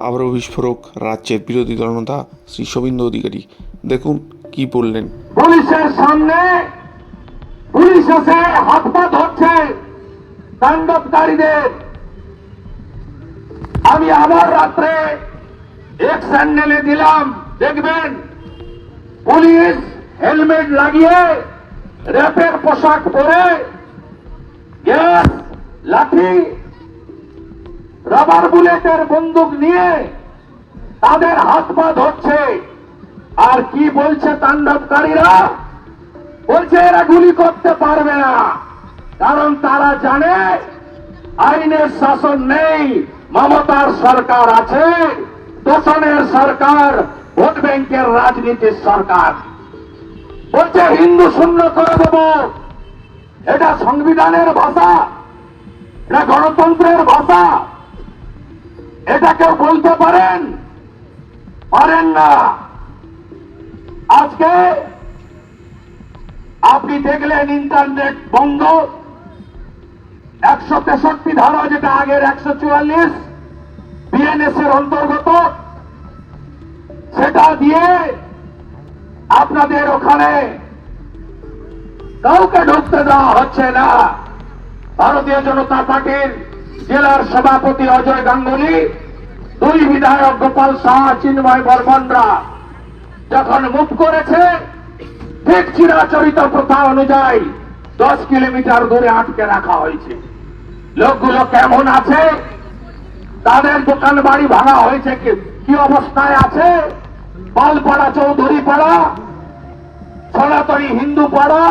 আবারও বিস্ফোরক, রাজ্যের বিরোধী দলনেতা শ্রী শোভেন্দু অধিকারী। দেখুন কি বললেন। পুলিশের সামনে, পুলিশ এসে হাত পা ধরছে তাণ্ডবকারীদের। আমি আবার রাত্রে এক স্যান্ডেলে দিলাম, দেখবেন? পুলিশ হেলমেট লাগিয়ে র্যাপের পোশাক পরে গ্যাস, লাঠি রাবার বুলেটের বন্দুক নিয়ে তাদের হাত পা ধরছে। আর কি বলছে তাণ্ডবকারীরা? বলছে এরা গুলি করতে পারবে না, কারণ তারা জানে আইনের শাসন নেই, মমতার সরকার আছে, দোষণের সরকার, ভোট ব্যাংকের রাজনীতির সরকার। বলছে হিন্দু শূন্য করে দেব। এটা সংবিধানের ভাষা, এটা গণতন্ত্রের ভাষা। এটা কেউ বলতে পারেন? পারেন না। আজকে আপনি দেখলেন ইন্টারনেট বন্ধ। একশো তেষট্টি ধারা যেটা আগের একশো চুয়াল্লিশ বিএনএস এর অন্তর্গত, সেটা দিয়ে আপনাদের ওখানে কাউকে ঢুকতে দেওয়া হচ্ছে না। ভারতীয় জনতা পার্টির জেলার সভাপতি অজয় গাঙ্গুলি, দুই বিধায়ক গোপাল শাহ, চিন্ময় বর্মনরা যখন মুভ করেছে, ঠিক চিরাচরিত প্রথা অনুযায়ী দশ কিলোমিটার দূরে আটকে রাখা হয়েছে। লোকগুলো কেমন আছে? তাদের দোকান বাড়ি ভাঙা হয়েছে কি অবস্থায় আছে? পালপাড়া চৌধুরী পাড়া সনাতনী হিন্দু পাড়া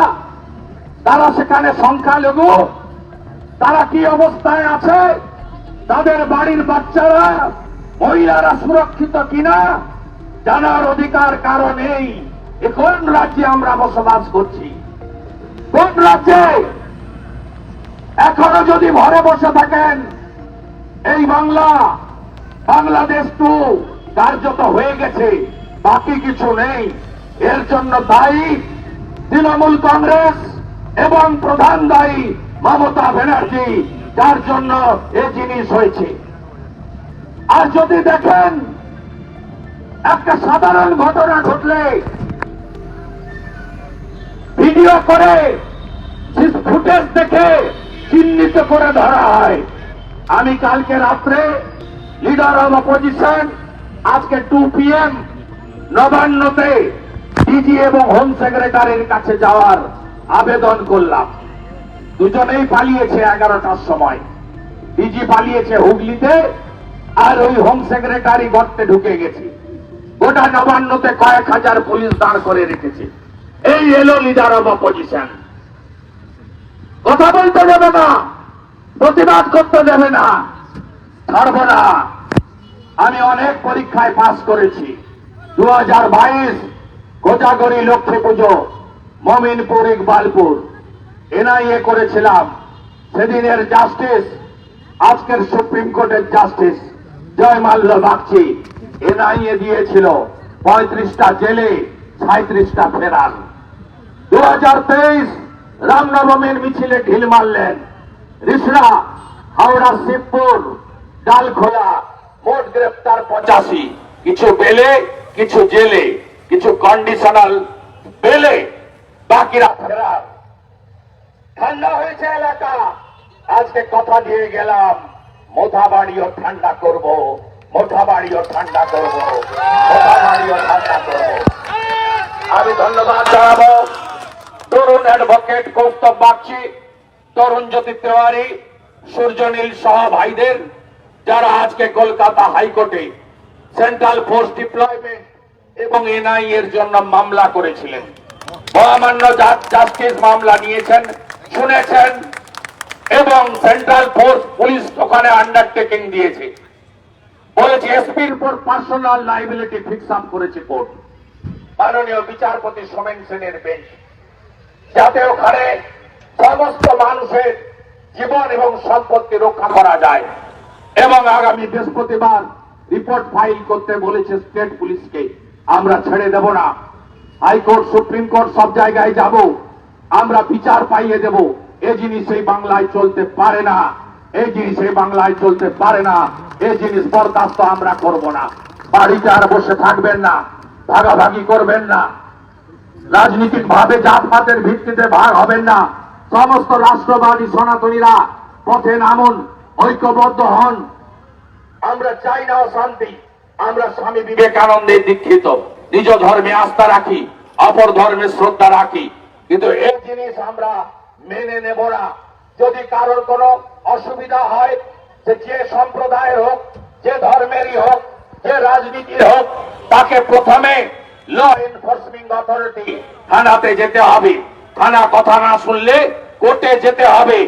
তারা সেখানে সংখ্যালঘু তারা কি অবস্থায় আছে? তাদের বাড়ির বাচ্চারা, মহিলারা সুরক্ষিত কিনা? জানার অধিকার কারও নেই। এ কোন রাজ্যে আমরা বসবাস করছি? কোন রাজ্যে? এখনও যদি ঘরে বসে থাকেন, এই বাংলা, বাংলাদেশ তো কার্যত হয়ে গেছে, বাকি কিছু নেই। এর জন্য দায়ী তৃণমূল কংগ্রেস এবং প্রধান দায়ী মমতা ব্যানার্জি, যার জন্য এ জিনিস হয়েছে। আর যদি দেখেন, একটা সাধারণ ঘটনা ঘটলে, ভিডিও করে ফুটেজ দেখে চিহ্নিত করে ধরা হয়। আমি কালকে রাত্রে লিডার অব অপোজিশন আজকে টু পিএম নবান্নতে ডিজি এবং হোম সেক্রেটারির কাছে যাওয়ার আবেদন করলাম। দুজনেই পালিয়েছে এগারোটার সময়। ডিজি পালিয়েছে হুগলিতে, আর ওই হোম সেক্রেটারি গর্তে ঢুকে গেছে। গোটা নবান্নতে কয়েক হাজার পুলিশ দাঁড় করে রেখেছে। এই এলো লিডার অব অপোজিশন কথা বলতে দেবে না, প্রতিবাদ করতে দেবে না, ছাড়বো না। আমি অনেক পরীক্ষায় পাস করেছি। দু হাজার বাইশ কোজাগরি লক্ষ্মী পুজো, মমিনপুর, ইকবালপুর। এনআইএ করেছিলাম। সেদিনের জাস্টিস আজকের সুপ্রিম কোর্টের জাস্টিস জয় মাল্য বাগচি। এনআইএ দিয়েছিল পঁয়ত্রিশটা জেলে সাঁত্রিশটা ফেরান দু হাজার তেইশ, রামনবমীর মিছিলে ঢিল মারলেন। রিসরা, হাওড়া, শিবপুর, ডালখোলা, মোট গ্রেপ্তার পঁচাশি। কিছু বেলে, কিছু জেলে, কিছু কন্ডিশনাল বেলে, বাকিরা ফেরার। ঠান্ডা হয়েছে এলাকা। আজকে কথা দিয়ে গেলাম মোথা বাড়িও ঠান্ডা করব মোথা বাড়িও ঠান্ডা করব বাড়িও ঠান্ডা করব। আমি ধন্যবাদ জানাব। তরুণ অ্যাডভোকেট কৌস্তব বাগচি, তরুণ জ্যোতি তেওয়ারি, সূর্যনীল সহ ভাইদের, যারা আজকে কলকাতা হাইকোর্টে সেন্ট্রাল ফোর্স ডিপ্লয়মেন্ট এবং এনআই এর জন্য মামলা করেছিলেন। মহামান্য জাস্টিস মামলা নিয়েছেন। শুনেছেন এবং সেন্ট্রাল ফোর্স পুলিশ ওখানে আন্ডারটেকিং দিয়েছে। বলেছে, এসপির উপর পার্সোনাল লাইবিলিটি ফিক্স আপ করেছে কোর্ট। মাননীয় বিচারপতি সোমেন সেনের বেঞ্চ। যাতে ওখানে সমস্ত মানুষের জীবন এবং সম্পত্তি রক্ষা করা যায়। এবং আগামী বৃহস্পতিবার রিপোর্ট ফাইল করতে বলেছে স্টেট পুলিশকে আমরা ছেড়ে দেব না। হাইকোর্ট, সুপ্রিম কোর্ট সব জায়গায় যাব। আমরা বিচার পাইয়ে দেব। এ জিনিস এই বাংলায় চলতে পারে না। এই জিনিস এই বাংলায় চলতে পারে না। এই জিনিস বরদাস্ত আমরা করব না। বাড়িতে আর বসে থাকবেন না। ভাগাভাগি করবেন না। রাজনীতিক ভাবে জাতপাতের ভিত্তিতে ভাগ হবেন না। সমস্ত রাষ্ট্রবাদী সনাতনীরা পথে নামুন, ঐক্যবদ্ধ হন। আমরা চাই না অশান্তি। আমরা স্বামী বিবেকানন্দের দীক্ষিত। নিজ ধর্মে আস্থা রাখি, অপর ধর্মে শ্রদ্ধা রাখি। কিন্তু এই জিনিস আমরা মেনে নেব না। যদি কারোর কোনো অসুবিধা হয়, যে যে সম্প্রদায়ের হোক, যে ধর্মেরই হোক, যে রাজনীতির হোক, তাকে প্রথমে ল এনফোর্সমেন্ট অথরিটি থানাতে যেতে হবে। থানা কথা না শুনলে কোর্টে যেতে হবে।